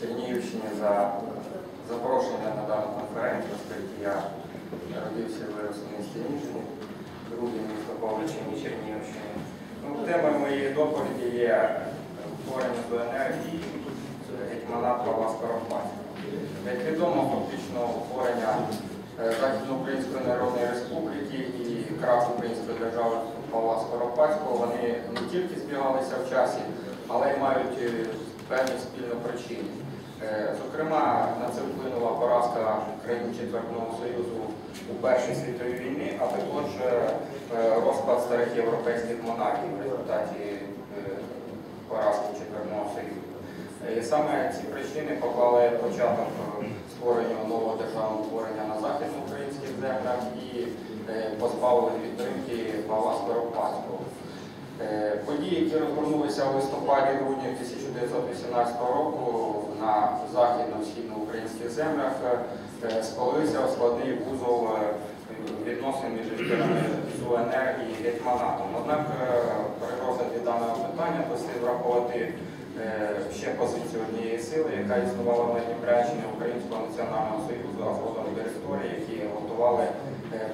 Чернігівщині за запрошення на дану конференцію, оскільки я родився в місті Ніжині, місто по величині Чернігівщини. Ну, темою моєї доповіді є утворення до енергії гетьманат Павла Скоропадського. Як відомо, фактично утворення е, Західноукраїнської Народної Республіки і крах Української держави Павла Скоропадського, вони не тільки збігалися в часі, але й мають е, певні спільні причини. Е, Зокрема, на це вплинула поразка країн Четвертного Союзу у Першій світовій війні, а також е, розпад старих європейських монархій в результаті поразки Четвертного Союзу. І саме ці причини поклали початок створенню нового державного утворення на західноукраїнських землях і позбавили підтримки Павла Скоропадського. Е, Події, які розгорнулися у листопаді-грудні 1918 року на західно-східноукраїнських землях, е, склалися у складний вузол е, відносин між лідерами УНР і гетьманатом. Однак при розгляді даного питання дослід врахувати е, ще позицію однієї сили, яка існувала на Дніпряччині Українського національного союзу, а згодом директорії, які готували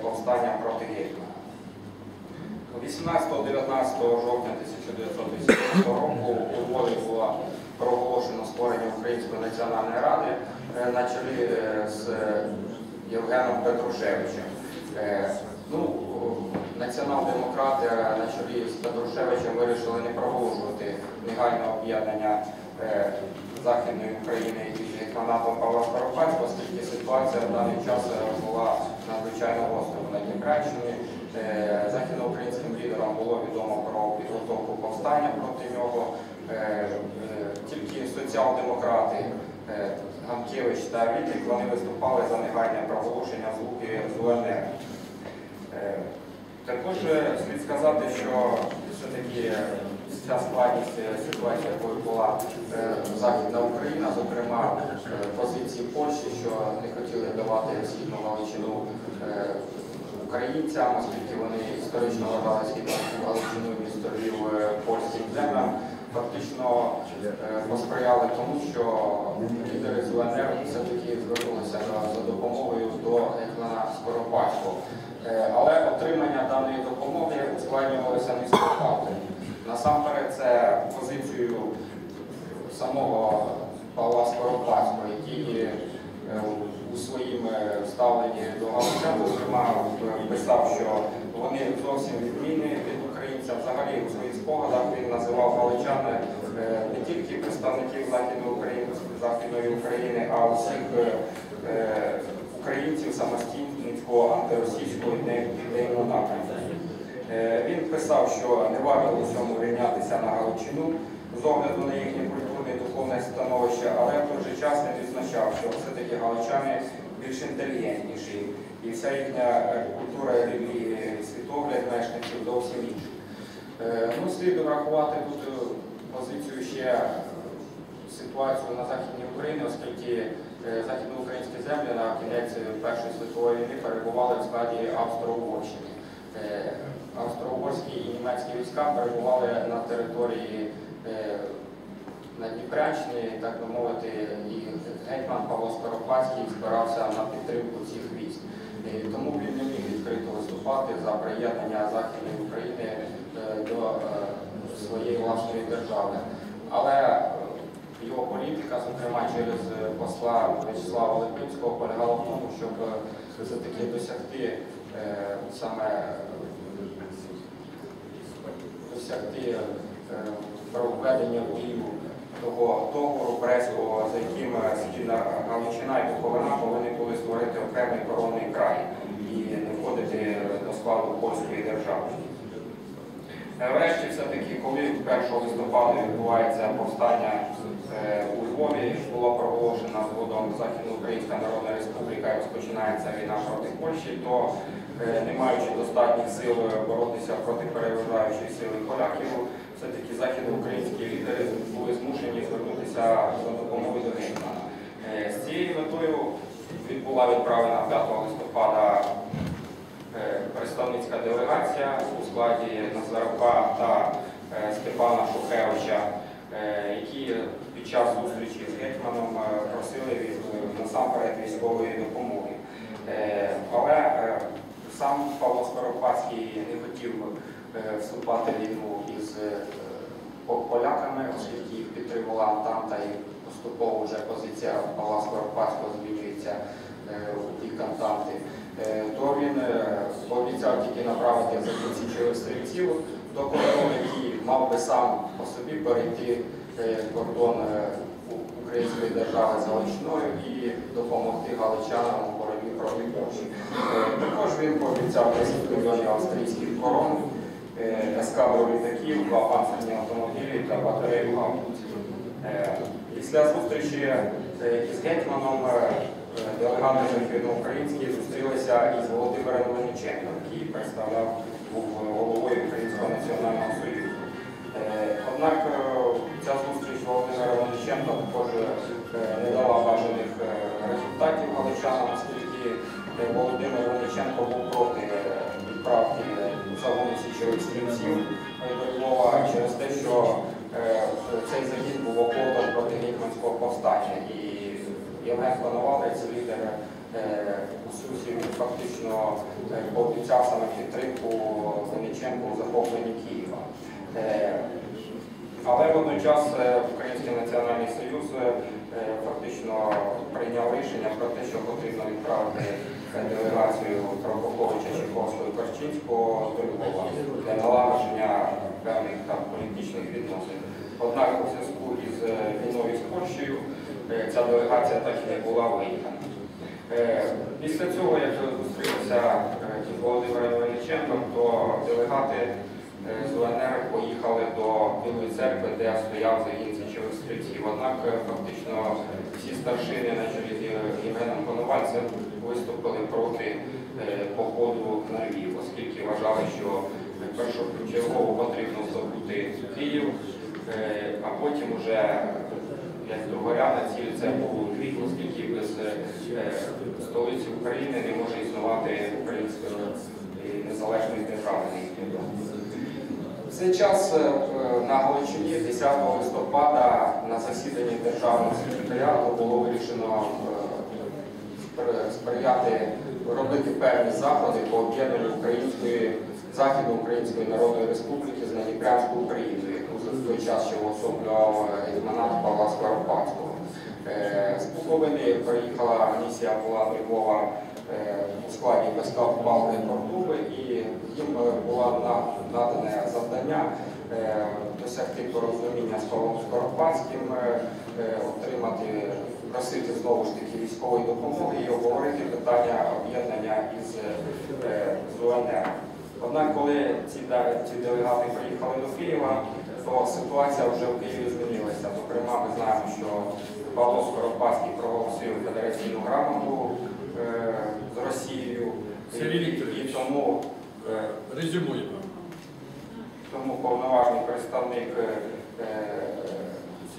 повстання проти гетьмана. 18-19 жовтня 1918 року у Львові було проголошено створення Української національної ради е, на чолі е, з Євгеном Петрушевичем. Е, Ну, націонал-демократи на чолі з Петрушевичем вирішили не проголошувати негайне об'єднання е, Західної України із гетьманатом Павла Скоропадського, оскільки ситуація в даний час була надзвичайно гострою на Дніпряччині. Е, Західноукраїнським лідерам було відомо про підготовку повстання проти нього. Е, е, Тільки соціал-демократи е, Ганкевич та Вітик вони виступали за негайне проголошення злуки з УНР. Е, Також е, слід сказати, що все-таки ця складність е, ситуації, якою була е, Західна Україна, зокрема е, позиції Польщі, що не хотіли давати східну Галичину е, українцям, оскільки вони історично вважали східну Галичину місторів е, польським землям, фактично посприяли тому, що лідери з УНР все-таки звернулися за- допомогою до Гетьмана Скоропадського. Але отримання даної допомоги ускладнювалося низькою факторів. Насамперед, це позицію самого Павла Скоропадського, який е, у своїм е, ставленні до галичан, зокрема, писав, що вони зовсім відмінні від українця. Взагалі у своїх спогадах він називав галичан е, не тільки представників Західної України, Західної України, а усіх українців самостійницького антиросійського ідейного напрямку. Він писав, що не варто у цьому рівнятися на Галичину з огляду на і духовне становище, але в той же час не відзначав, що все-таки галичани більш інтелігентніші, і вся їхня е, культура, і світогляд мешканців зовсім інший. Е, Ну, слід врахувати тут е, позицію ще ситуацію на Західній Україні, оскільки західноукраїнські землі на кінець Першої світової війни перебували в складі Австро-Угорщини. Австро-Угорські і німецькі війська перебували на території на Дніпрянщині, так би мовити, і гетьман Павло Скоропадський збирався на підтримку цих військ. Тому він не міг відкрито виступати за приєднання Західної України е, до е, своєї власної держави. Але е, його політика, зокрема через посла В'ячеслава Липинського, полягала в тому, щоб все-таки досягти саме досягти проведення боїв того договору Брестського, за яким е, Східна Галичина і Буковина повинні були створити окремий коронний край і не входити до складу польської держави. Врешті, все-таки, коли 1 листопада відбувається повстання е, у Львові, було проголошено згодом Західноукраїнська Народна Республіка і розпочинається війна проти Польщі, то е, не маючи достатніх сил боротися проти переважаючої сили поляків, все-таки західноукраїнські лідери були змушені звернутися за допомогою до гетьмана. З цією метою відбула відправлена 5 листопада представницька делегація у складі Назарка та е, Степана Шухевича е, які під час зустрічі з гетьманом е, просили від, е, насамперед військової допомоги. Е, Але е, сам Павло Скоропадський не хотів е, вступати в війну із е, поляками, оскільки їх підтримувала Антанта і поступово вже позиція Павла Скоропадського змінюється е, у бік Антанти. Е, То він е, пообіцяв тільки направити за закінчичевих стрільців до кордону, який мав би сам по собі перейти е, кордон Української держави з і допомогти галичанам у боротьбі проти Польщі. Також він пообіцяв 10 мільйонів австрійських корон, ескадру літаків, два панцирні автомобілі та батарею гаубиць. Після зустрічі із гетьманом делегати західноукраїнські зустрілися із Володимиром Леоніченком, який представляв був головою Українського національного союзу. Е, Однак е, ця зустріч Володимира Леоніченка також е, не дала бажаних результатів галичанам, оскільки Володимир Леоніченко був проти відправки загону січових стрільців Львова через те, що цей загін був оплотом проти гетьманського повстання. І Євген Коновалець, лідер е, фактично е, пообіцяв саме підтримку Леоніченку у захопленні Києва. Е, Але водночас Український національний союз фактично прийняв рішення про те, що потрібно відправити делегацію Прокоповича Чайковського і Корчинського до Львова для налагодження певних там політичних відносин. Однак у зв'язку із війною з Польщею ця делегація так і не була виїхана. Е, Після цього, як зустрілися е, із Володимиром Величенком, то делегати е, з УНР поїхали до Білої церкви, де стояв загін січових стрільців. Однак е, фактично всі старшини на чолі з Євгеном Коновальцем виступили проти е, походу на Львів, оскільки вважали, що першочергово потрібно здобути Київ, е, а потім уже як другорядна ціль це був Львів, оскільки без е, столиці України не може існувати української е, незалежної на думку. В цей час е, на Галичині 10 листопада на засіданні державного секретаріату було вирішено сприяти робити певні заходи по об'єднанню Української Західноукраїнської Народної Республіки з Надніпрянською Україною, за той час ще уособлював е, гетьманат Павла Скоропадського. Е, З Буковини приїхала місія була Львова е, у складі ВСК Павла Портуби, і їм е, було надане завдання е, досягти порозуміння з Павлом Скоропадським, е, е, отримати, просити знову ж таки військової допомоги і обговорити питання об'єднання із е, з УНР. Однак, коли ці делегати приїхали до Києва, то ситуація вже в Києві змінилася. Зокрема, ми знаємо, що Павло Скоропадський проголосив федераційну грамоту е, з Росією. Сергій І- Вікторович. Тому е, Резюмуємо. тому повноважний представник е,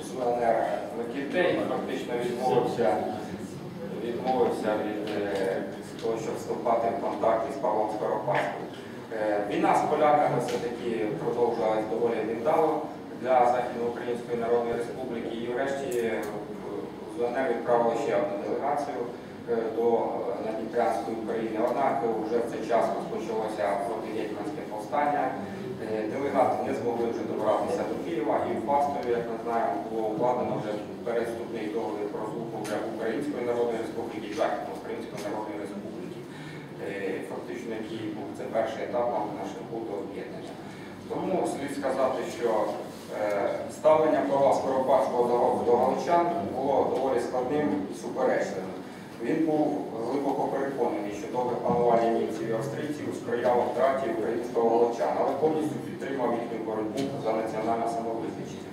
з УНР Микітей фактично відмовився, відмовився від е, того, щоб вступати в контакт із Павлом Скоропадським. Е, Війна з поляками все-таки продовжувалась доволі невдало для Західноукраїнської Народної Республіки і врешті е, з УНР відправили ще одну делегацію е, до е, Надніпрянської України. Однак вже в цей час розпочалося протигетьманське повстання. Е, Делегати не змогли вже добратися до Києва і в Пастові, як ми знаємо, було укладено вже передступний договір про згубу вже Української Народної Республіки і Західноукраїнської. Е, Фактично, який був це перший етап на шляху об'єднання. Тому слід сказати, що е, ставлення Павла Скоропадського до, галичан було доволі складним і суперечливим. Він був глибоко переконаний, що довге панування німців і австрійців сприяло втраті українського галичан, але повністю підтримав їхню боротьбу за національне самовизначення.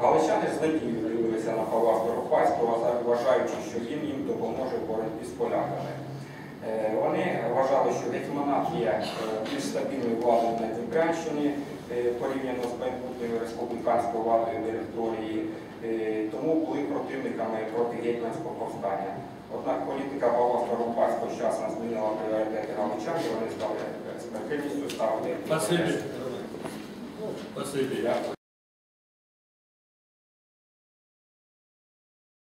Галичани з надією дивилися на Павла Скоропадського, вважаючи, що він їм допоможе в боротьбі з поляками. Е, Вони вважали, що гетьманат є е, більш стабільною владою на Дніпрянщині е, порівняно з майбутньою республіканською владою директорії, тому були противниками проти гетьманського повстання. Однак політика Павла Скоропадського вчасно змінила пріоритети галичан, і вони стали з прихильністю